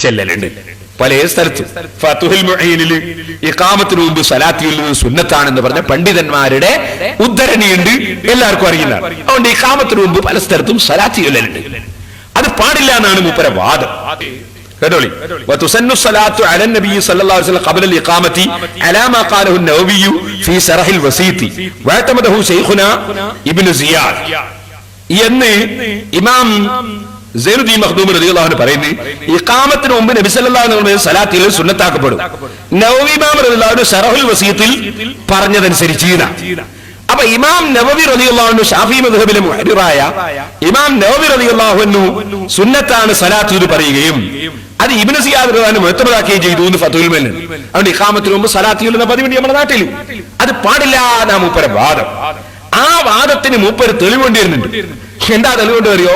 ചെല്ലലുണ്ട്. പല സ്ഥലത്തും. ഫത്തുഹുൽ മുഹീനിൽ ഇഖാമത്തിന് മുമ്പ് സലാത്തിൽ നിന്ന് സുന്നത്താണെന്ന് പറഞ്ഞ പണ്ഡിതന്മാരുടെ ഉദ്ധരണിയുണ്ട്. എല്ലാവർക്കും അറിയില്ല അതുകൊണ്ട് ഇഖാമത്തിന് മുമ്പ് പല സ്ഥലത്തും സലാത്ത് ചൊല്ലലുണ്ട്. അത് പാടില്ല എന്നാണ് മൂപ്പര വാദം. എന്ന് ഇമാം സൈനുദ്ദീൻ മഖ്ദൂം റളിയല്ലാഹു അൻഹു പറയുന്നു ഇഖാമത്തിന് മുമ്പ് നബി സല്ലല്ലാഹു അലൈഹി വസല്ലം സലാത്തിൽ സുന്നത്താക്കപ്പെടും. നവവി ഇമാം റളിയല്ലാഹു അൻഹു ശറഹുൽ വസീത്തിൽ പറഞ്ഞതനുസരിച്ച്. അപ്പൊ ഇമാം നവവി റളിയല്ലാഹു അൻഹു ഷാഫി മദ്ഹബിലെ മുഹരിറായ ഇമാം നവവി റളിയല്ലാഹു അൻഹു സുന്നത്താണ് സലാത്ത് എന്ന് പറയുകയും അത് ഇബ്നു സിയാദ് റളിയല്ലാഹു മുഅത്തമദാക്കുകയും ചെയ്തു എന്ന് ഫതുൽ മെല്ലൻ അതുകൊണ്ട് ഇഖാമത്തിന് മുമ്പ് സലാത്തിൽ എന്ന പതിവുണ്ട് നമ്മുടെ നാട്ടിൽ. അത് പാടില്ല എന്നാ മൂപ്പര വാദം. ആ വാദത്തിന് മൂപ്പര് തെളിവുകൊണ്ട് വരുന്നുണ്ട് എന്താ തെളിവുകൊണ്ട് അറിയോ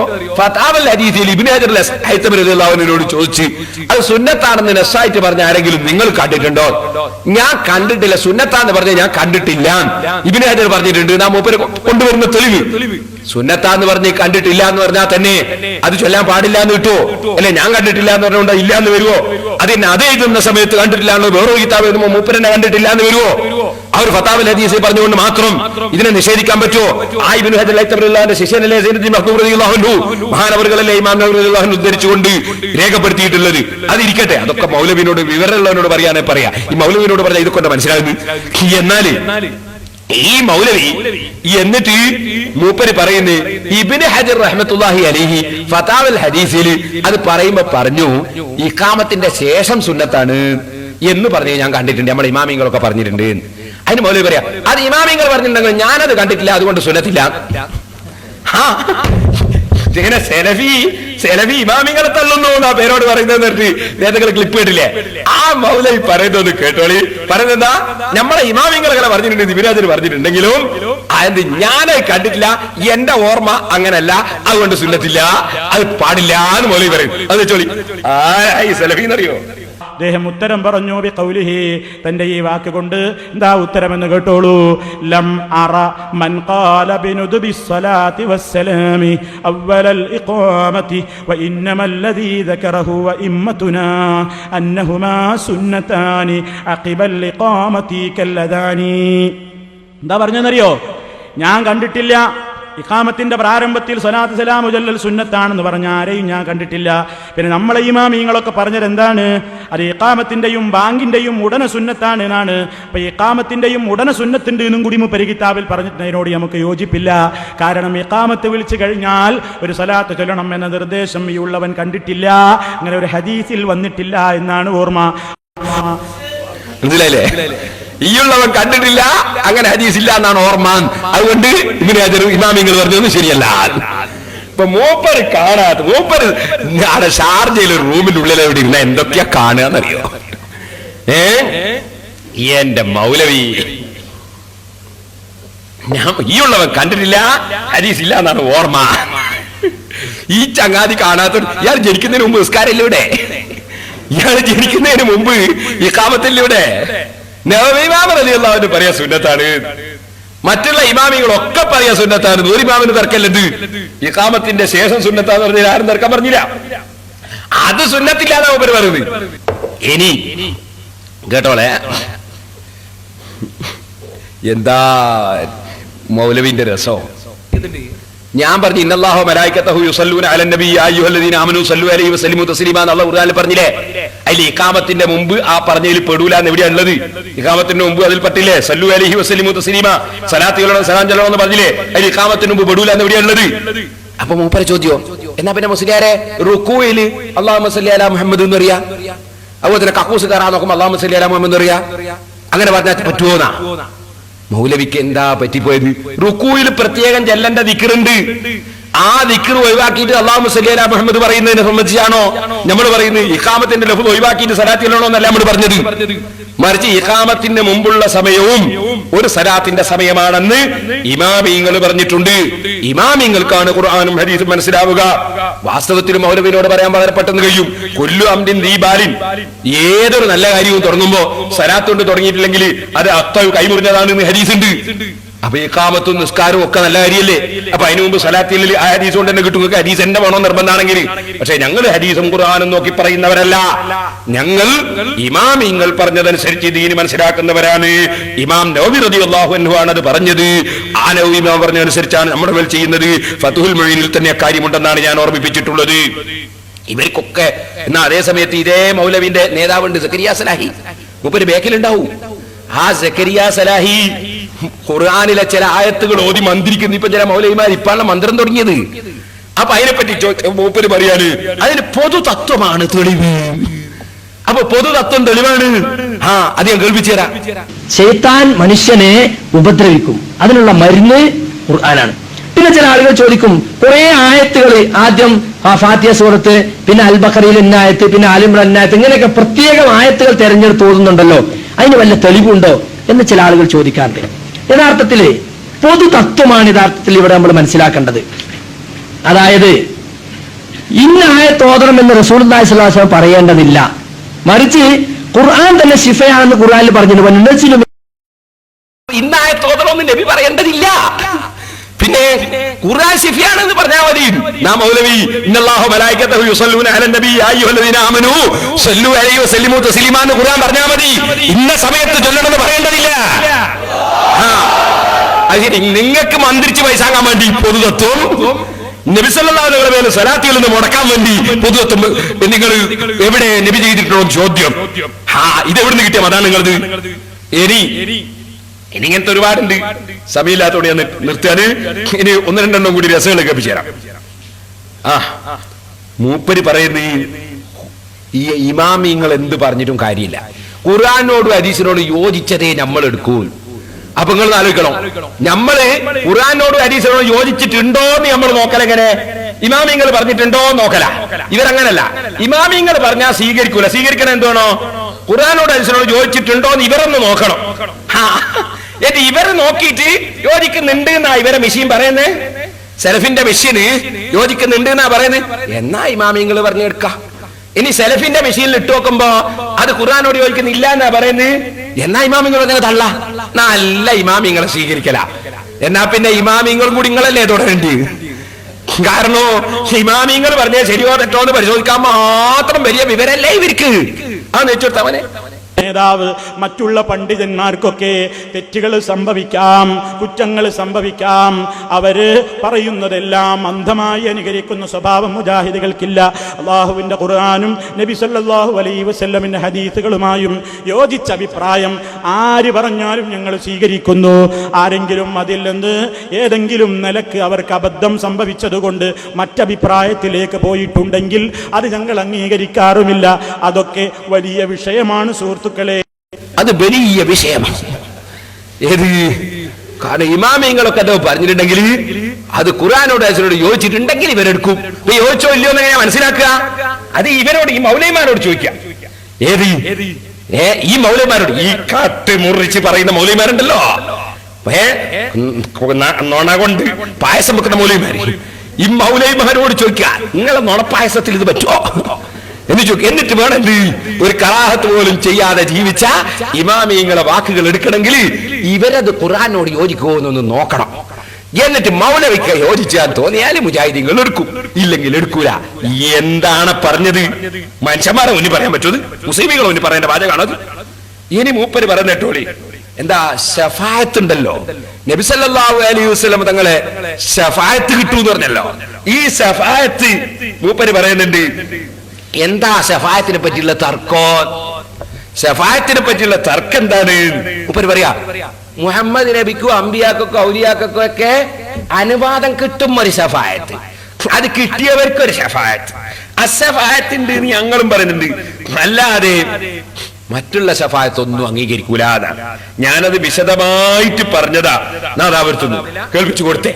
ഹൈത്തം റളിയല്ലാഹുവിനോട് ചോദിച്ച് അത് സുന്നത്താണെന്ന് നെസ്സായിട്ട് പറഞ്ഞ ആരെങ്കിലും നിങ്ങൾ കണ്ടിട്ടുണ്ടോ? ഞാൻ കണ്ടിട്ടില്ല സുന്നത്താന്ന് പറഞ്ഞ ഞാൻ കണ്ടിട്ടില്ല. ഇബ്നു ഹജർ പറഞ്ഞിട്ടുണ്ട് നാം മൂപ്പര് കൊണ്ടുവരുന്ന തെളിവ്. സുന്നത്താന്ന് പറഞ്ഞ് കണ്ടിട്ടില്ല എന്ന് പറഞ്ഞാൽ തന്നെ അത് ചൊല്ലാൻ പാടില്ല എന്ന് കിട്ടുമോ അല്ലെ ഞാൻ കണ്ടിട്ടില്ല എന്ന് പറഞ്ഞുകൊണ്ട് ഇല്ല എന്ന് വരുമോ അതിന് അതേ എഴുതുന്ന സമയത്ത് കണ്ടിട്ടില്ല എന്ന് വേറൊരു കിതാബ് എഴുതുമ്പോൾ മൂപ്പരനെ കണ്ടിട്ടില്ല എന്ന് വരുമോ ആ ഒരു ഫത്താബ് ഹദീസ് പറഞ്ഞുകൊണ്ട് മാത്രം ഇതിനെ നിഷേധിക്കാൻ പറ്റുമോ? ആ ഇബ്നു ഹജർ ലൈത്തബറുല്ലാന്റെ ശിഷ്യനല്ലേ സൈനുദ്ദീൻ മഖ്ദൂം റളിയല്ലാഹു അൻഹു? മഹാനവറുകളല്ലേ ഇമാം അൻഹു ഉദ്ധരിച്ചുകൊണ്ട് രേഖപ്പെടുത്തിയിട്ടുള്ളത്. അതിരിക്കട്ടെ അതൊക്കെ മൗലവിനോട് വിവരമുള്ളവനോട് പറയാനേ പറയാ. ഈ മൗലവിനോട് പറഞ്ഞാൽ ഇതൊക്കെ ഈ എന്നാൽ ഈ മൗലവി എന്നിട്ട് മൂപ്പര് പറയുന്നത് ഇബിന് ഹജർ റഹ്മത്തുല്ലാഹി അലിഹി ഫതാവൽ ഹദീസിൽ അത് പറയുമ്പോ പറഞ്ഞു ഇക്കാമത്തിന്റെ ശേഷം സുന്നത്താണ് എന്ന് പറഞ്ഞ് ഞാൻ കണ്ടിട്ടുണ്ട്. നമ്മുടെ ഇമാമിങ്ങളൊക്കെ പറഞ്ഞിട്ടുണ്ട്. അതിന് മൗലവി പറയാം അത് ഇമാമിങ്ങൾ പറഞ്ഞിട്ടുണ്ടെങ്കിൽ ഞാനത് കണ്ടിട്ടില്ല അതുകൊണ്ട് സുന്നത്തില്ല. ആ, ഇങ്ങനെ സെലഫി സെലഫി ഇമാമിങ്ങളെ തള്ളുന്നു എന്നാ പേരോട് പറയുന്നത് നേരത്തെ ക്ലിപ്പ് കേട്ടില്ലേ ആ മൗലവി പറയുന്നത് കേട്ടോളി. പറയുന്നത് എന്താ? നമ്മളെ ഇമാമിങ്ങളെ പറഞ്ഞിട്ടുണ്ട് ദിവിരാജന് പറഞ്ഞിട്ടുണ്ടെങ്കിലും അത് ഞാനത് കണ്ടിട്ടില്ല എന്റെ ഓർമ്മ അങ്ങനല്ല അതുകൊണ്ട് സുന്നത്തില്ല അത് പാടില്ല എന്ന് മൗലവി പറയും. അത് ചോളി ആരായി സെലഫി എന്നറിയോ? അദ്ദേഹം ഉത്തരം പറഞ്ഞു ബി കൗലിഹി തന്റെ ഈ വാക്ക് കൊണ്ട് എന്താ ഉത്തരമെന്ന് കേട്ടോളൂ ലം അറ മൻ ഖാല ബിനുദ്ബി സ്വലാത്തി വസ്സലാമി അവ്വലൽ ഇഖാമത്തി വഇന്നമ الذي ذكره وإمتنا أنهما سنتان عقب الإقامة كالأذان എന്താ പറഞ്ഞെന്നറിയോ ഞാൻ കണ്ടിട്ടില്ല ഇഖാമത്തിന്റെ പ്രാരംഭത്തിൽ സ്വലാത്ത് സലാം ഉജല്ലൽ സുന്നത്താണെന്ന് പറഞ്ഞ ആരെയും ഞാൻ കണ്ടിട്ടില്ല. പിന്നെ നമ്മളെ ഇമാമീങ്ങളൊക്കെ പറഞ്ഞത് എന്താണ്? അത് ഇഖാമത്തിന്റെയും ബാങ്കിന്റെയും ഉടനെ സുന്നത്താണ് എന്നാണ്. അപ്പൊ ഇഖാമത്തിന്റെയും ഉടനെ സുന്നത്തിന്റെ എന്നും കൂടി മുപ്പരി കിതാബിൽ പറഞ്ഞതിനോട് നമുക്ക് യോജിപ്പില്ല. കാരണം ഇഖാമത്ത് വിളിച്ചു കഴിഞ്ഞാൽ ഒരു സലാത്ത് ചൊല്ലണം എന്ന നിർദ്ദേശം ഈ ഉള്ളവൻ കണ്ടിട്ടില്ല. അങ്ങനെ ഒരു ഹദീസിൽ വന്നിട്ടില്ല എന്നാണ് ഓർമ്മ. ഈയുള്ളവൻ കണ്ടിട്ടില്ല. അങ്ങനെ ഹദീസ് ഇല്ല എന്നാണ് ഓർമ്മ. അതുകൊണ്ട് ഇബിന് ഹജർ ഇമാമിങ്ങൾ പറഞ്ഞൊന്നും ശരിയല്ല. ഇപ്പൊ മൂപ്പർ കാണാത്ത മൂപ്പർ അവിടെ ഷാർജയിൽ ഒരു റൂമിന്റെ ഉള്ളിൽ എവിടെ ഇരുന്ന എന്തൊക്കെയാ കാണുകയെന്നറിയോ ഏ? എന്റെ മൗലവി. ഞാൻ ഈയുള്ളവൻ കണ്ടിട്ടില്ല. ഹരീസ് ഇല്ല എന്നാണ് ഓർമ്മ. ഈ ചങ്ങാതി കാണാത്ത ഇയാൾ ജനിക്കുന്നതിന് മുമ്പ് നിസ്കാരമില്ല ഇവിടെ. ഇയാൾ ജനിക്കുന്നതിന് മുമ്പ് ഈ കാമത്തിലൂടെ നവമീമാമറിയാവുന്ന പറയാ സുന്നത്താണ്. മറ്റുള്ള ഇമാമികളൊക്കെ പറയാ സുന്നത്താണ്. ഒരു ഇമാമിന് തർക്കല്ലത് ഈ കാമത്തിന്റെ ശേഷം സുന്നത്താന്ന് പറഞ്ഞാൽ ആരും തർക്കം പറഞ്ഞില്ല. അത് സുന്നത്തില്ലാതെ അവർ പറയുന്നത്. ഇനി കേട്ടോളെ. എന്താ മൗലവിന്റെ രസം? ഞാൻ പറഞ്ഞു ഇന്നല്ലാഹോ മലായിക്കത്തഹു യുസല്ലൂന അയ്യുഹല്ലദീന സല്ലു അലൈഹി വസല്ലിമു ഖുർആനിൽ പറഞ്ഞില്ലേ? അതിൽ ഇഖാമത്തിന്റെ മുമ്പ് ആ പറഞ്ഞതിൽ പെടൂല എന്ന് എവിടെയാണ് ഉള്ളത് ഇഖാമത്തിന്റെ മുമ്പ് അതിൽ പറ്റില്ലേ സല്ലു അലൈഹി വസല്ലിമു തസ്ലീമ സലാത്തുകളോട് സലാം ചെല്ലണം എന്ന് പറഞ്ഞില്ലേ? അതിൽ ഇഖാമത്തിന് മുമ്പ് പെടൂല എന്ന് എവിടെയാണ് ഉള്ളത് അപ്പൊ മൂപ്പര ചോദ്യോ എന്നാ പിന്നെ മുസ്ലിയാരെ റുക്കൂയിൽ അള്ളാഹു സല്ലി അല മുഹമ്മദ് എന്ന് അറിയാ അതുപോലെ തന്നെ കക്കൂസ് കയറാൻ നോക്കുമ്പോൾ അള്ളാഹു സല്ലി അല മുഹമ്മദ് എന്ന് അങ്ങനെ പറഞ്ഞാൽ പറ്റുമോന്നാ മൗലവിക്ക് എന്താ പറ്റിപ്പോയത്? റുക്കൂയിൽ പ്രത്യേകം ചെല്ലന്റെ ദിക്കറുണ്ട് ആ ദിക്കർ ഒഴിവാക്കിയിട്ട് അള്ളാഹു അലാ മുഹമ്മദ് പറയുന്നതിനെ സംബന്ധിച്ചാണോ? നമ്മൾ പറയുന്നത് ഇഖാമത്തിന്റെ ലഫ്ദ് ഒഴിവാക്കിയിട്ട് സലാത്തിലാണോ എന്നല്ല നമ്മൾ പറഞ്ഞത്. മറിച്ച് ഇഖാമത്തിന് മുമ്പുള്ള സമയവും ഒരു സലാത്തിന്റെ സമയമാണെന്ന് ഇമാമിങ്ങൾ പറഞ്ഞിട്ടുണ്ട്. ഇമാമിങ്ങൾക്കാണ് ഖുർആാനും ഹദീസും മനസ്സിലാവുക. വാസ്തവത്തിൽ മൗലവിനോട് പറയാൻ വളരെ പെട്ടെന്ന് കഴിയും. കൊല്ലു അംദിൻ ദീപാലിൻ ഏതൊരു നല്ല കാര്യവും തുടങ്ങുമ്പോ സലാത്ത് കൊണ്ട് തുടങ്ങിയിട്ടില്ലെങ്കിൽ അത് അത്ത കൈമുറിഞ്ഞതാണ് ഹദീസ് ഉണ്ട് അപ്പൊ ഈ കാമത്തും നിസ്കാരവും ഒക്കെ നല്ല അരിയല്ലേ അപ്പൊ അതിനു മുമ്പ് സലാത്തിൽ ആ ഹരീസ് കൊണ്ട് തന്നെ കിട്ടും. ഹരീസ് എന്റെ വേണോ നിർബന്ധമാണെങ്കിൽ പക്ഷെ ഞങ്ങൾ ഹരീസും ഖുർആാനും നോക്കി പറയുന്നവരല്ല. ഞങ്ങൾ ഇമാം നിങ്ങൾ പറഞ്ഞതനുസരിച്ച് ദീന് മനസ്സിലാക്കുന്നവരാണ്. ഇമാം നവബി റതി അള്ളാഹു ആണ് അത് പറഞ്ഞത്. ആ നവബി ഇമാം പറഞ്ഞതനുസരിച്ചാണ് നമ്മുടെ മേൽ ചെയ്യുന്നത്. ഫതുഹുൽ മൊഴിയിൽ തന്നെ കാര്യമുണ്ടെന്നാണ് ഞാൻ ഓർമ്മിപ്പിച്ചിട്ടുള്ളത്. ഇവർക്കൊക്കെ എന്നാ അതേ സമയത്ത് ഇതേ മൗലവിന്റെ നേതാവുണ്ട് സക്കരിയ സലാഹി. മൂപ്പര് ബേക്കിലുണ്ടാവും. ആ സക്കരിയ സലാഹി ഖുർആാനിലെ ചില ആയത്തുകൾ ഓതി മന്ത്രിക്കുന്നു. ഇപ്പൊ ചില മൗലൈമാർ ഇപ്പാണ് മന്ത്രം തുടങ്ങിയത്. അപ്പൊ അതിനെപ്പറ്റി പറ്റി മൂപ്പര് പറയാണ് അതിന് പൊതു തത്വമാണ് തെളിവ്. അപ്പൊ പൊതു തത്വം തെളിവാണ്. ആ അത് ഞാൻ കേൾപ്പിച്ചു തരാം. മനുഷ്യനെ ഉപദ്രവിക്കും. അതിനുള്ള മരുന്ന് ഖുർആനാണ്. പിന്നെ ചില ആളുകൾ ചോദിക്കും കുറെ ആയത്തുകൾ ആദ്യം ഫാത്തിയ സൂറത്ത് പിന്നെ അൽ എന്നായത്ത് പിന്നെ ആലിമ്ര ഇന്നായത്ത് ഇങ്ങനെയൊക്കെ പ്രത്യേകം ആയത്തുകൾ തെരഞ്ഞെടുത്ത് ഓതുന്നുണ്ടല്ലോ. അതിന് വല്ല തെളിവുണ്ടോ? എന്ന് ചില ആളുകൾ ചോദിക്കാറുണ്ട്. യഥാർത്ഥത്തിൽ പൊതു തത്വമാണ് യഥാർത്ഥത്തിൽ ഇവിടെ നമ്മൾ മനസ്സിലാക്കേണ്ടത്. അതായത് ഇന്നായ ഓതണം എന്ന് റസൂൽ സ്വലാസ്ലാം പറയേണ്ടതില്ല. മറിച്ച് ഖുർആൻ തന്നെ ശിഫയാണെന്ന് ഖുർആനിൽ പറഞ്ഞിട്ടുണ്ട്. ഇന്നായ തോതലൊന്നും നബി പറയേണ്ടതില്ല. പിന്നെ ഖുർആൻ ശിഫിയാണെന്ന് പറഞ്ഞാൽ മതി. നാം മൗലവി ഇന്നല്ലാഹു മലായിക്കത്തഹു യുസല്ലൂന അലൻ നബി അയ്യുഹല്ലദീന ആമനു സല്ലു അലൈഹി വസല്ലിമു തസ്ലീമാ എന്ന് ഖുർആൻ പറഞ്ഞാൽ മതി. ഇന്ന സമയത്ത് ചൊല്ലണമെന്ന് പറയേണ്ടതില്ല. അത് ശരി നിങ്ങൾക്ക് മന്ത്രിച്ച് പൈസാങ്ങാൻ വേണ്ടി പൊതുതത്വം. നബിസല്ലാഹുടെ മേലെ നിന്ന് മുടക്കാൻ വേണ്ടി പൊതുതത്വം നിങ്ങൾ എവിടെ നബി ചെയ്തിട്ടുള്ള ചോദ്യം. ആ ഇത് എവിടെ നിന്ന് കിട്ടിയ? അതാണ് നിങ്ങളത്. ഇനി ഇനി ഇങ്ങനത്തെ ഒരുപാടുണ്ട്. സമയമില്ലാത്തോടെ ഞാൻ നിർത്തിയാൽ ഇനി ഒന്ന് രണ്ടെണ്ണം കൂടി രസങ്ങൾ കേൾപ്പിച്ചു തരാം ആ മൂപ്പര് പറയുന്ന ഈ ഇമാമിങ്ങൾ എന്ത് പറഞ്ഞിട്ടും കാര്യമില്ല. ഖുറാനോടും ഹദീസിനോടും യോജിച്ചതേ നമ്മൾ എടുക്കൂ അപ്പൊ നിങ്ങൾ ആലോചിക്കണം. നമ്മൾ ഖുറാനോട് അരീസിനോട് യോജിച്ചിട്ടുണ്ടോ എന്ന് നമ്മൾ നോക്കലെങ്ങനെ ഇമാമിങ്ങൾ പറഞ്ഞിട്ടുണ്ടോ നോക്കല. ഇവരങ്ങനല്ല. ഇമാമിങ്ങൾ പറഞ്ഞാൽ സ്വീകരിക്കൂല. സ്വീകരിക്കണം എന്താണോ ഖുറാനോട് ഹദീസിനോട് യോജിച്ചിട്ടുണ്ടോ എന്ന് ഇവരൊന്ന് നോക്കണം. എന്നിട്ട് ഇവർ നോക്കിയിട്ട് യോജിക്കുന്നുണ്ട് എന്നാ ഇവരെ മെഷീൻ പറയുന്നേ? സെലഫിന്റെ മെഷീന് യോജിക്കുന്നുണ്ട് എന്നാ പറയുന്നത് എന്നാ ഇമാമിങ്ങൾ പറഞ്ഞെടുക്കാം ഇനി സെലഫിന്റെ മെഷീനിൽ ഇട്ട് നോക്കുമ്പോ അത് ഖുർആാനോട് ചോദിക്കുന്നില്ല എന്നാ പറയുന്നത്? എന്നാ ഇമാമിങ്ങൾ അങ്ങനെ തള്ള? നല്ല ഇമാമിങ്ങളെ സ്വീകരിക്കല. എന്നാ പിന്നെ ഇമാമിങ്ങളും കൂടി നിങ്ങളല്ലേ തുടരേണ്ടി? കാരണോ ഇമാമിങ്ങൾ പറഞ്ഞ ശരിയോ തെറ്റോ എന്ന് പരിശോധിക്കാൻ മാത്രം വലിയ വിവരല്ലേ ഇവർക്ക്. ആ നെച്ചോട്ടവനെ നേതാവ് മറ്റുള്ള പണ്ഡിതന്മാർക്കൊക്കെ തെറ്റുകൾ സംഭവിക്കാം കുറ്റങ്ങൾ സംഭവിക്കാം. അവർ പറയുന്നതെല്ലാം അന്ധമായി അനുകരിക്കുന്ന സ്വഭാവം മുജാഹിദികൾക്കില്ല. അള്ളാഹുവിന്റെ ഖുർആാനും നബി സല്ലല്ലാഹു അലൈഹി വസല്ലമിന്റെ ഹദീസുകളുമായും യോജിച്ച അഭിപ്രായം ആര് പറഞ്ഞാലും ഞങ്ങൾ സ്വീകരിക്കുന്നു. ആരെങ്കിലും അതിൽ നിന്ന് ഏതെങ്കിലും നിലയ്ക്ക് അവർക്ക് അബദ്ധം സംഭവിച്ചതുകൊണ്ട് മറ്റഭിപ്രായത്തിലേക്ക് പോയിട്ടുണ്ടെങ്കിൽ അത് ഞങ്ങൾ അംഗീകരിക്കാറുമില്ല. അതൊക്കെ വലിയ വിഷയമാണ് സുഹൃത്തുക്കളെ അത് വലിയ വിഷയമാണ്. ഏത് കാരണം ഇമാമിയങ്ങളൊക്കെ അത് പറഞ്ഞിട്ടുണ്ടെങ്കിൽ അത് ഖുറാനോട് അച്ഛനോട് യോജിച്ചിട്ടുണ്ടെങ്കിൽ ഇവരെടുക്കും. ഇപ്പൊ യോജിച്ചോ ഇല്ലയോ എന്ന് മനസ്സിലാക്കുക? അത് ഇവരോട് ഈ മൗലൈമാരോട് ചോദിക്കാം ഏത്? ഏ ഈ മൗലൈമാരോട് ഈ കാട്ട് മുറിച്ച് പറയുന്ന മൗലൈമാരുണ്ടല്ലോ. ഏ നുണ കൊണ്ട് പായസം വെക്കുന്ന മൗലൈമാര്. ഈ മൗലൈമാരോട് ചോദിക്കുക നിങ്ങളെ നുണപ്പായസത്തിൽ ഇത് പറ്റുമോ എന്ന് ചോദിക്കും എന്നിട്ട് വേണം ഒരു കറാഹത്ത് പോലും ചെയ്യാതെ ജീവിച്ച ഇമാമിയങ്ങളെ വാക്കുകൾ എടുക്കണമെങ്കിൽ ഇവരത് ഖുറാനോട് യോജിക്കുമോന്നൊന്ന് നോക്കണം. എന്നിട്ട് മൗലവിക്ക് യോജിച്ചാൽ തോന്നിയാൽ മുജാഹിദീങ്ങൾ എടുക്കും. ഇല്ലെങ്കിൽ എടുക്കൂല. എന്താണ് പറഞ്ഞത്? മനുഷ്യന്മാരെ മുന്നിൽ പറയാൻ പറ്റുന്നത് മുസ്ലിമികളെ മുന്നിൽ പറയേണ്ട വാചകമാണോ അത്? ഇനി മൂപ്പര് പറയുന്ന കേട്ടോളി. എന്താ? ഷഫായത്ത് ഉണ്ടല്ലോ. നബിസല്ലാഹു അലൈഹി വസ്ലം തങ്ങളെ ഷഫായത്ത് കിട്ടൂ എന്ന് പറഞ്ഞല്ലോ. ഈ ഷഫായത്ത് മൂപ്പര് പറയുന്നുണ്ട് എന്താ ഷഫായത്തിനെ പറ്റിയുള്ള തർക്കം? ഷഫായത്തിനെ പറ്റിയുള്ള തർക്കം എന്താണ്? ഉപ്പര് പറയാ മുഹമ്മദ് നബിക്കോ അമ്പിയാക്കോ ഔലിയാക്കോ ഒക്കെ അനുവാദം കിട്ടും ഒരു സഫായത്ത്. അത് കിട്ടിയവർക്ക് ഒരു സഫായത്ത് അസഫായത്തിന്റെ ഞങ്ങളും പറയുന്നുണ്ട്. അല്ലാതെ മറ്റുള്ള ഷഫായത്തൊന്നും അംഗീകരിക്കൂല. ഞാനത് വിശദമായിട്ട് പറഞ്ഞതാ. നാദാവർത്തുന്നു കേൾപ്പിച്ചു കൊടുത്തേ.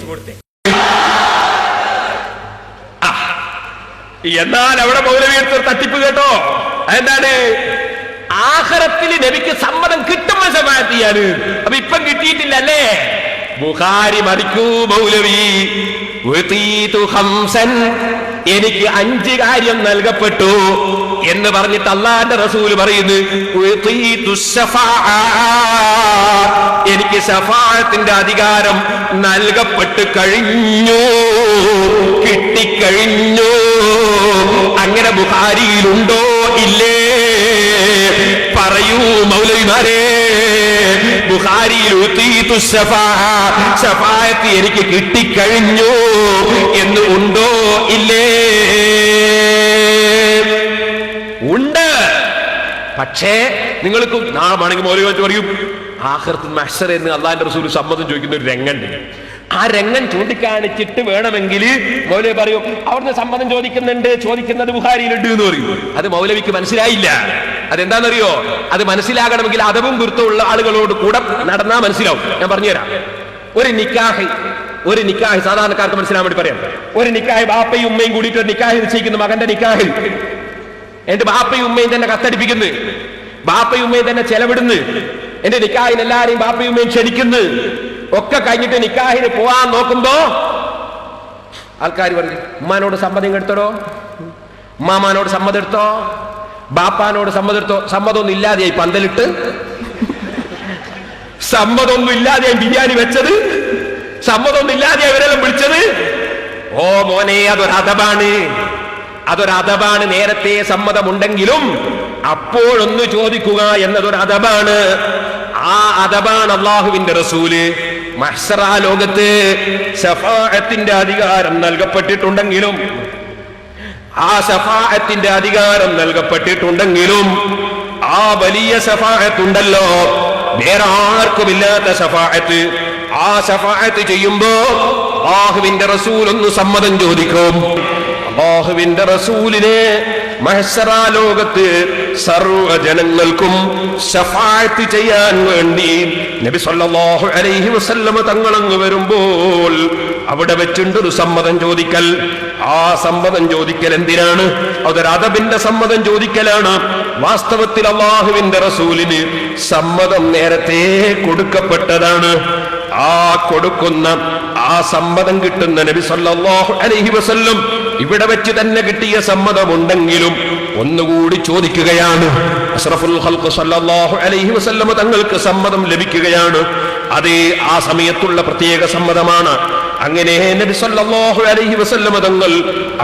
എന്നാൽ അവിടെ മൗലവിയത്ത് തട്ടിപ്പ് കേട്ടോ. എന്താണ് ആഹ്റത്തിൽ നബിക്ക് സമ്മതം ഷഫായത്ത് ചെയ്യാണ് അപ്പൊ ഇപ്പം കിട്ടിയിട്ടില്ല അല്ലേ ബുഹാരി മറിക്കൂ മൗലവി. എനിക്ക് അഞ്ച് കാര്യം നൽകപ്പെട്ടു എന്ന് പറഞ്ഞിട്ട് അള്ളാന്റെ റസൂൽ പറയുന്നു. എനിക്ക് ശഫാത്തിന്റെ അധികാരം നൽകപ്പെട്ട് കഴിഞ്ഞു കിട്ടിക്കഴിഞ്ഞു. അങ്ങനെ ബുഹാരിയിലുണ്ടോ? ഇല്ലേ? പറയൂ മൗലവിമാരെ. ശഫാഅത്ത് എനിക്ക് കിട്ടിക്കഴിഞ്ഞു. എന്ന് ഉണ്ടോ? ഇല്ലേ? ഉണ്ട്. പക്ഷേ നിങ്ങൾക്ക് നാളെ വേണമെങ്കിൽ വെച്ച് പറയും. ആഹൃത്ത് മഷർ എന്ന് അള്ളാന്റെ റസൂൽ സമ്മതം ചോദിക്കുന്ന ഒരു രംഗുണ്ട് ആ രംഗം ചൂണ്ടിക്കാണിച്ചിട്ട് വേണമെങ്കിൽ മൗലവി പറയും അവിടുന്ന് സമ്മതം ചോദിക്കുന്നുണ്ട് ചോദിക്കുന്നത് ബുഹാരിയിലുണ്ട് എന്ന് പറയും. അത് മൗലവിക്ക് മനസ്സിലായില്ല. അതെന്താണെന്നറിയോ? അത് മനസ്സിലാകണമെങ്കിൽ അതവും ഗുരുത്തമുള്ള ആളുകളോട് കൂടെ നടന്നാ മനസ്സിലാവും. ഞാൻ പറഞ്ഞുതരാം. ഒരു നിക്കാഹ് ഒരു നിക്കാഹ് സാധാരണക്കാർക്ക് മനസ്സിലാൻ വേണ്ടി പറയാം. ഒരു നിക്കാഹ് ബാപ്പയും ഉമ്മയും കൂടിയിട്ട് ഒരു നിക്കാഹ് നിശ്ചയിക്കുന്നു മകന്റെ നിക്കാഹ്. എന്റെ ബാപ്പയും ഉമ്മയും തന്നെ കത്തടിപ്പിക്കുന്നു. ബാപ്പയും ഉമ്മയും തന്നെ ചെലവിടുന്നു. എന്റെ നിക്കാഹിന് എല്ലാരെയും ബാപ്പയും ഉമ്മയും ക്ഷണിക്കുന്നു. ഒക്കെ കഴിഞ്ഞിട്ട് നിക്കാഹിന് പോവാൻ നോക്കുമ്പോ ആൾക്കാർ പറഞ്ഞു ഉമ്മാനോട് സമ്മതം എടുത്തടോ. ഉമ്മാമാനോട് സമ്മതം എടുത്തോ. ബാപ്പാനോട് സമ്മതം എടുത്തോ. സമ്മതമൊന്നും ഇല്ലാതെയായി പന്തലിട്ട്. സമ്മതമൊന്നും ഇല്ലാതെയായി ബിരിയാണി വെച്ചത്. സമ്മതമൊന്നും ഇല്ലാതെയായി ഇവരെല്ലാം വിളിച്ചത്. ഓ മോനെ അതൊരഥബാണ് അതൊരഥബാണ് നേരത്തെ സമ്മതമുണ്ടെങ്കിലും അപ്പോഴൊന്ന് ചോദിക്കുക എന്നതൊരു അഥബാണ് ആ അഥബാണ് അള്ളാഹുവിന്റെ റസൂൽ. മഹ്സറ ലോകത്ത് സഫാഅത്തിന്റെ അധികാരം നൽകപ്പെട്ടിട്ടുണ്ടെങ്കിലും ആ സഫാഅത്തിന്റെ അധികാരം നൽകപ്പെട്ടിട്ടുണ്ടെങ്കിലും ആ വലിയ സഫാഹത്തുണ്ടല്ലോ വേറെ ആർക്കുമില്ലാത്ത സഫാഹത്ത് ആ സഫാഹത്ത് ചെയ്യുമ്പോ അള്ളാഹുവിന്റെ റസൂൽ ഒന്ന് സമ്മതം ചോദിക്കും. അള്ളാഹുവിന്റെ റസൂലിനെ മഹസറ ലോകത്ത് സർവ ജനങ്ങൾക്കും ശഫാഅത്ത് ചെയ്യാൻ വേണ്ടി നബി സല്ലല്ലാഹു അലൈഹി വസല്ലമ തങ്ങളങ്ങ് വരുമ്പോൾ അവിടെ വെച്ചുണ്ട് ഒരു സമ്മതം ചോദിക്കൽ. ആ സമ്മതം ചോദിക്കൽ എന്തിനാണ്? അതൊരു അദബിന്റെ സമ്മതം ചോദിക്കലാണ്. വാസ്തവത്തിൽ അള്ളാഹുവിന്റെ റസൂലിന് സമ്മതം നേരത്തെ കൊടുക്കപ്പെട്ടതാണ്. ആ കൊടുക്കുന്ന ആ സമ്മതം കിട്ടുന്ന നബി സല്ലല്ലാഹു അലൈഹി വസല്ലം ഇവിടെ വെച്ച് തന്നെ കിട്ടിയ സമ്മതമുണ്ടെങ്കിലും ഒന്നുകൂടി ചോദിക്കുകയാണ്. അഷ്റഫുൽ സല്ലല്ലാഹു അലൈഹി വസല്ലമ തങ്ങൾക്ക് സമ്മതം ലഭിക്കുകയാണ്. അതേ ആ സമയത്തുള്ള പ്രത്യേക സമ്മതമാണ്. അങ്ങനെ നബി സല്ലല്ലാഹു അലൈഹി വസല്ലം തങ്ങൾ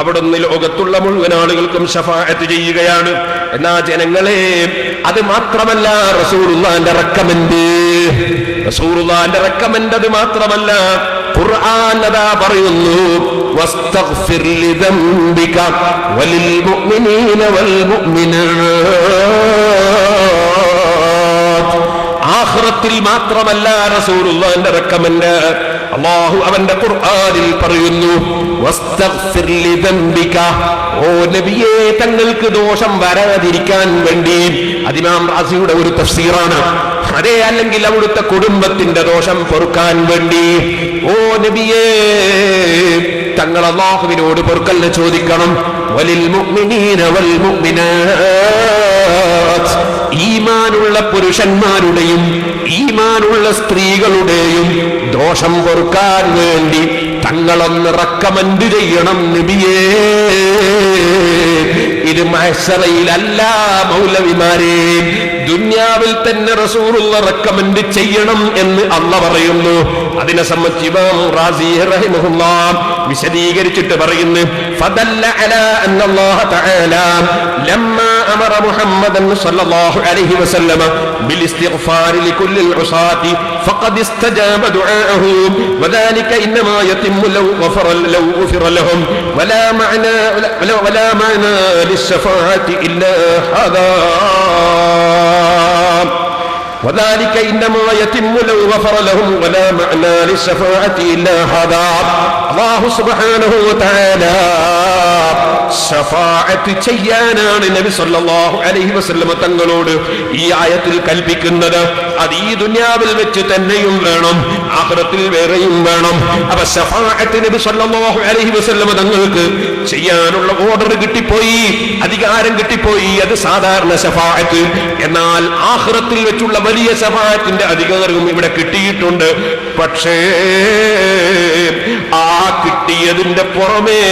അവിടുന്ന് ലോകത്തുള്ള മുഴുവൻ ആളുകൾക്കും ഷഫാഅത്ത് ചെയ്യുകയാണ്. എന്നാ ജനങ്ങളെ അത് മാത്രമല്ല റസൂലുള്ളാന്റെ റെക്കമെന്റ് റസൂലുള്ളാന്റെ റെക്കമെന്റ് അത് മാത്രമല്ല ഖുർആൻ അതാ പറയുന്നു വസ്തഗ്ഫിർ ലിദംബിക വലിൽ മുഅ്മിനീന വൽ മുഅ്മിനാത്ത് ആഖിറത്തിൽ മാത്രമല്ല റസൂലുള്ളാന്റെ റെക്കമെന്റ് അള്ളാഹു അവന്റെ ഖുർആനിൽ പറയുന്നു ഓ നബിയേ തങ്ങൾക്ക് ദോഷം വരാതിരിക്കാൻ വേണ്ടി. അതിമാം റാസിയുടെ ഒരു തഫ്സീറാണ്. അതേ അല്ലെങ്കിൽ അവിടുത്തെ കുടുംബത്തിന്റെ ദോഷം പൊറുക്കാൻ വേണ്ടി. ഓ നബിയേ തങ്ങൾ അള്ളാഹുവിനോട് പൊറുക്കല്ല ചോദിക്കണം. വലിൽ മുഅ്മിനീന വൽ മുഅ്മിനാത്ത്. ഈമാനുള്ള പുരുഷന്മാരുടെയും ഈമാനുള്ള സ്ത്രീകളുടെയും ദോഷം പൊറുക്കാൻ വേണ്ടി തങ്ങളൊന്ന് റക്കമെന്റ് ചെയ്യണം നിബിയേ. ഇത് മഹസറയിലല്ല മൗലവിമാരെ. ദുന്യാവിൽ തന്നെ റസൂറുള്ള റെക്കമെന്റ് ചെയ്യണം എന്ന് അള്ള പറയുന്നു. അതിനെ സംബന്ധിച്ച് വിശദീകരിച്ചിട്ട് പറയുന്നു ഫദല്ല തആല ലമ്മ അമറ സല്ലല്ലാഹു അലൈഹി വസല്ലമ ബിൽ ഇസ്തിഗ്ഫാരി ലികുല്ലിൽ ഉസാതി فقد استجاب دعاءه. وذلك إنما يتم لو غفر لو غفر لهم. ولا معنى ولا, معنى للشفاعة إلا هذا. وذلك إنما يتم لو غفر لهم ولا معنى للشفاعة إلا هذا الله سبحانه وتعالى ഷഫാഅത്ത് ചെയ്യാനാണ് നബി സല്ലല്ലാഹു അലൈഹി വസല്ലമ തങ്ങളോട് ഈ ആയത്തിൽ കൽപ്പിക്കുന്നത് അത് ഈ ദുനിയാവിൽ വെച്ച് തന്നെയും വേണം ആഖിറത്തിൽ വേറെയും വേണം അപ്പൊ ഷഫാഅത്ത് നബി സല്ലല്ലാഹു അലൈഹി വസല്ലമ തങ്ങൾക്ക് ചെയ്യാനുള്ള ഓർഡർ കിട്ടിപ്പോയി അധികാരം കിട്ടിപ്പോയി അത് സാധാരണ ഷഫാഅത്ത് എന്നാൽ ആഖിറത്തിൽ വെച്ചുള്ള വലിയ സഭായത്തിന്റെ അധികാരവും ഇവിടെ കിട്ടിയിട്ടുണ്ട്. പക്ഷേ ആ കിട്ടിയതിന്റെ പുറമേ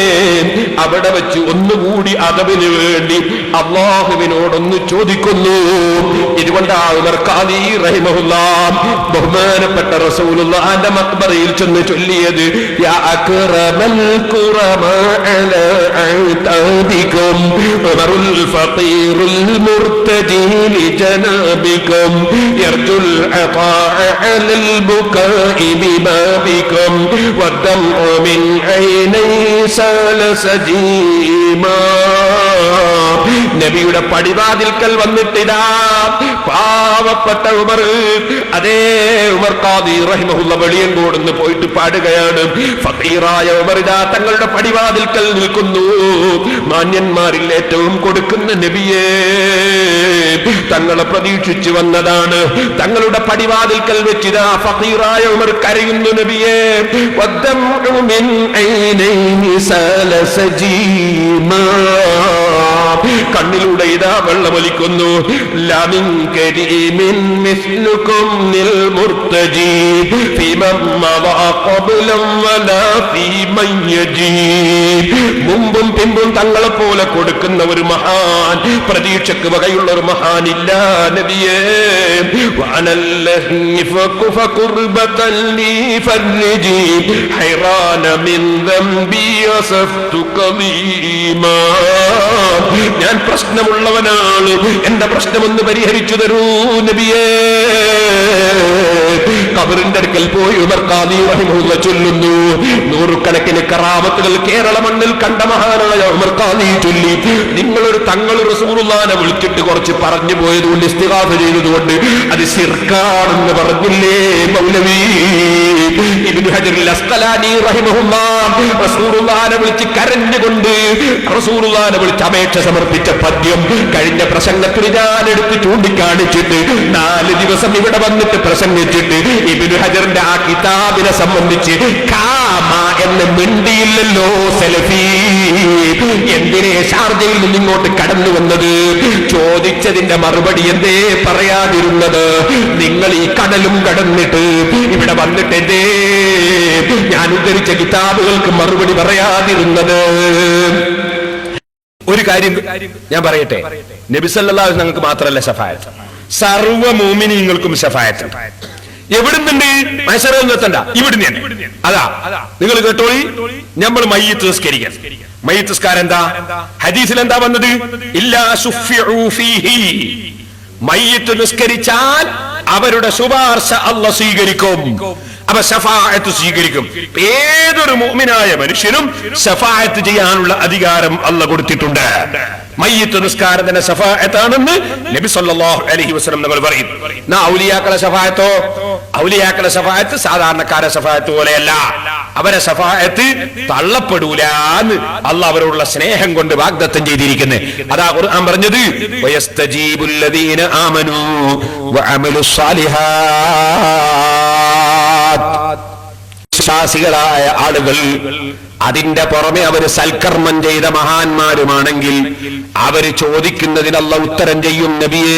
അവിടെ വെച്ച് ഒന്നുകൂടി അതവിന് വേണ്ടി അള്ളാഹുവിനോടൊന്ന് ചോദിക്കുന്നു. ഖാദി റഹിമഹുല്ല ബഹുമാനപ്പെട്ട റസൂലുള്ളാന്റെ മക്ബറയിൽ ചെന്ന് ചൊല്ലിയത് യാ അക്റമൽ ഖുറമാ അലാ അഅതാബികും ഉമറുൽ ഫഖീറുൽ മുർതജി لجنابكم يرجو العطاء على البكاء ببابكم والدمع من عيني سال سجيما നബിയുടെ പടിവാതിൽക്കൽ വന്നിട്ടിതാ പാവപ്പെട്ട ഉമർ അതേ ഉമർ ഖാദി റഹിമഹുല്ല വെളിയങ്കോടുന്ന് പോയിട്ട് പാടുകയാണ് ഫക്കീറായ ഉമർ ഇതാ തങ്ങളുടെ പടിവാതിൽക്കൽ നിൽക്കുന്നു മാന്യന്മാരിൽ ഏറ്റവും കൊടുക്കുന്ന നബിയേ തങ്ങളെ പ്രതീക്ഷിച്ചു വന്നതാണ്. തങ്ങളുടെ പടിവാതിൽക്കൽ വെച്ചിതാ ഫീറായ ഉമർ കരയുന്നു നബിയേ സജീമാ കണ്ണിലൂടെ ഇതാ വെള്ളമൊലിക്കുന്നു. മുമ്പും പിമ്പും തങ്ങളെ പോലെ കൊടുക്കുന്ന ഒരു മഹാൻ പ്രതീക്ഷക്ക് വകയുള്ള ഒരു മഹാൻ ഇല്ല നബിയേ ഞാൻ പ്രശ്നമുള്ളവനാണ്. എന്റെ പ്രശ്നമൊന്ന് പരിഹരിച്ചു തരൂ നബിയേ. കബറിന്റെ അടുക്കൽ പോയി ഉമർ ഖാദി റഹിമുള്ള ചൊല്ലുന്നു. നൂറുകണക്കിന് കറാമത്തുകൾ കേരള മണ്ണിൽ കണ്ട മഹാനായ ഉമർ ഖാദി ചൊല്ലി. നിങ്ങളൊരു തങ്ങൾ റസൂലുള്ളാനെ വിളിച്ചിട്ട് കുറച്ച് പറഞ്ഞു പോയതുകൊണ്ട് ഇസ്തിഗാഫ ചെയ്തതുകൊണ്ട് അത് ശിർക്കാണെന്ന് പറഞ്ഞില്ലേ മൗലവി? വിളിച്ച് കരഞ്ഞുകൊണ്ട് റസൂലുള്ളാനെ വിളിച്ച് അപേക്ഷ സമർപ്പിച്ച പദ്യം കഴിഞ്ഞ പ്രസംഗത്തിൽ ഞാൻ എടുത്ത് ചൂണ്ടിക്കാണിച്ചിട്ട് നാല് ദിവസം ഇവിടെ വന്നിട്ട് പ്രസംഗിച്ചിട്ട് ഇബിനു ഹജറിന്റെ ആ കിതാബിനെ സംബന്ധിച്ച് കാമ എന്ന് മിണ്ടിയില്ലല്ലോ സെലഫി എന്തിനെ ഷാർജയിൽ നിന്ന് ഇങ്ങോട്ട് കടന്നു വന്നത്? ചോദിച്ചതിന്റെ മറുപടി എന്തേ പറയാതിരുന്നത്? നിങ്ങൾ ഈ കടലും കടന്നിട്ട് ഇവിടെ വന്നിട്ട് എന്തേ ഞാൻ ഉദ്ധരിച്ച കിതാബുകൾക്ക് മറുപടി പറയാതിരുന്നത്. ഒരു കാര്യം ഞാൻ പറയട്ടെ. നബിസല്ലാഹു ഞങ്ങൾക്ക് മാത്രമല്ല ഷഫായത്ത് സർവ മോമിനിങ്ങൾക്കും ഷഫായത്ത് എവിടുന്നുണ്ട്? മത്സരം എത്തണ്ട ഇവിടുന്ന് തന്നെ അതാ നിങ്ങൾ കേട്ടോളി? നമ്മൾ മയ്യത്ത് നിസ്കരിക്കാൻ. മയ്യത്ത് നിസ്കാരം എന്താ ഹദീസിൽ എന്താ വന്നത് ഇല്ലാ മയ്യത്ത് നിസ്കരിച്ചാൽ അവരുടെ ശുപാർശ അല്ല സ്വീകരിക്കും. അപ്പൊ ഷഫായത്ത് സ്വീകരിക്കും. ഏതൊരു മോമിനായ മനുഷ്യനും ഷഫായത്ത് ചെയ്യാനുള്ള അധികാരം അല്ല കൊടുത്തിട്ടുണ്ട്. മയ്യത്ത് നിസ്കാരം തന്നെ ഷഫായത്താണെന്ന് നബി സല്ലല്ലാഹു അലൈഹി വസല്ലം നമ്മൾ പറയും. നാ ഔലിയാക്കളെ ഷഫായത്തോ ഔലിയാക്കളെ ഷഫായത്ത് സാധാരണക്കാരെ ഷഫായത്ത് പോലെയല്ല. അവരെ ഷഫായത്ത് തള്ളപ്പെടൂല എന്ന് അല്ല അവരോടുള്ള സ്നേഹം കൊണ്ട് വാഗ്ദത്തം ചെയ്തിരിക്കുന്നത് അതാ ഖുർആൻ പറഞ്ഞത് വയസ്തജീബുല്ലദീന ആമനു വഅമലുസ് സാലിഹാത്ത് വിശ്വാസികളായ ആളുകൾ അതിന്റെ പുറമെ അവർ സൽക്കർമ്മം ചെയ്ത മഹാന്മാരുമാണെങ്കിൽ അവർ ചോദിക്കുന്നതിനുള്ള ഉത്തരം ചെയ്യും നബിയേ.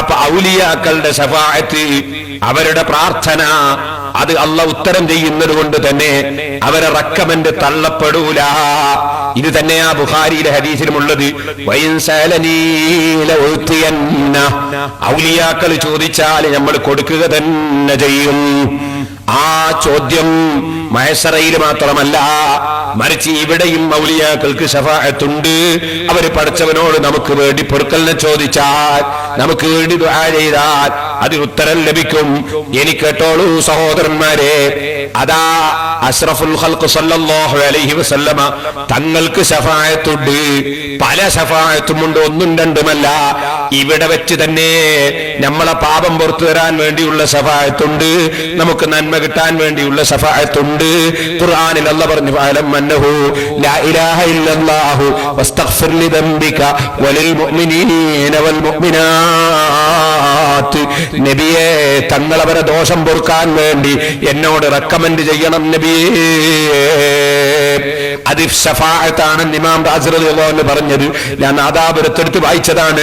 അപ്പൊ ഔലിയാക്കളുടെ ശഫായത്ത് അവരുടെ പ്രാർത്ഥന അത് അല്ല ഉത്തരം ചെയ്യുന്നത് കൊണ്ട് തന്നെ അവരെ റക്കമെന്റ് തള്ളപ്പെടൂല. ഇത് ആ ബുഖാരിയിലെ ഹദീസിലുമുള്ളത് ഔലിയാക്കൾ ചോദിച്ചാൽ നമ്മൾ കൊടുക്കുക തന്നെ ചെയ്യും. ആ ചോദ്യം മഹസറയിൽ മാത്രമല്ല മറിച്ച് ഇവിടെയും മൗലിയാക്കൾക്ക് ഷഫായത്തുണ്ട് അവർ പഠിച്ചവനോട് നമുക്ക് വേണ്ടി പൊറുക്കലിനെ ചോദിച്ചാൽ നമുക്ക് വേണ്ടി ചെയ്താൽ അതിന് ഉത്തരം ലഭിക്കും. എനിക്ക് കേട്ടോളൂ സഹോദരന്മാരെ അതാ അഷ്റഫുൽ ഖൽഖ് സല്ലല്ലാഹു അലൈഹി വസല്ലമ തങ്ങൾക്ക് ഷഫായത്തുണ്ട് പല ഷഫായത്തുമുണ്ട് ഒന്നും രണ്ടുമല്ല. ഇവിടെ വെച്ച് തന്നെ നമ്മളെ പാപം പുറത്തു തരാൻ വേണ്ടിയുള്ള ഷഫായത്തുണ്ട് നമുക്ക് നന്മ കിട്ടാൻ വേണ്ടിയുള്ള ഷഫായത്തുണ്ട് ഖുർആനിൽ അല്ല പറഞ്ഞു അലം അന്നഹു ലാ ഇലാഹ ഇല്ലല്ലാഹു വസ്തഗ്ഫിർ ലിദംബിക വലിൽ മുഅ്മിനീന വൽ മുഅ്മിനാത്ത്. നബിയെ തങ്ങൾ അവരെ ദോഷം പൊറുക്കാൻ വേണ്ടി എന്നോട് റെക്കമെൻഡ് ചെയ്യണം നബിയേ. അത് ഷഫാഅത്താണെന്ന് ഇമാം എന്ന് പറഞ്ഞത്. ഞാൻ നാദാപുരത്തെടുത്ത് വായിച്ചതാണ്.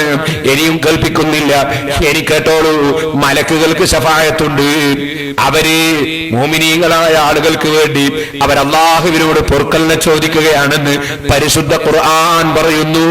ഇനിയും കേൾപ്പിക്കുന്നില്ല. ഇനി കേട്ടോളൂ. മലക്കുകൾക്ക് ഷഫായത്തുണ്ട് അവർ മോമിനീകളായ ആളുകൾക്ക് വേണ്ടി അവർ അള്ളാഹുവിനോട് പൊറുക്കലിനെ ചോദിക്കുകയാണെന്ന് പരിശുദ്ധ ഖുർആൻ പറയുന്നു.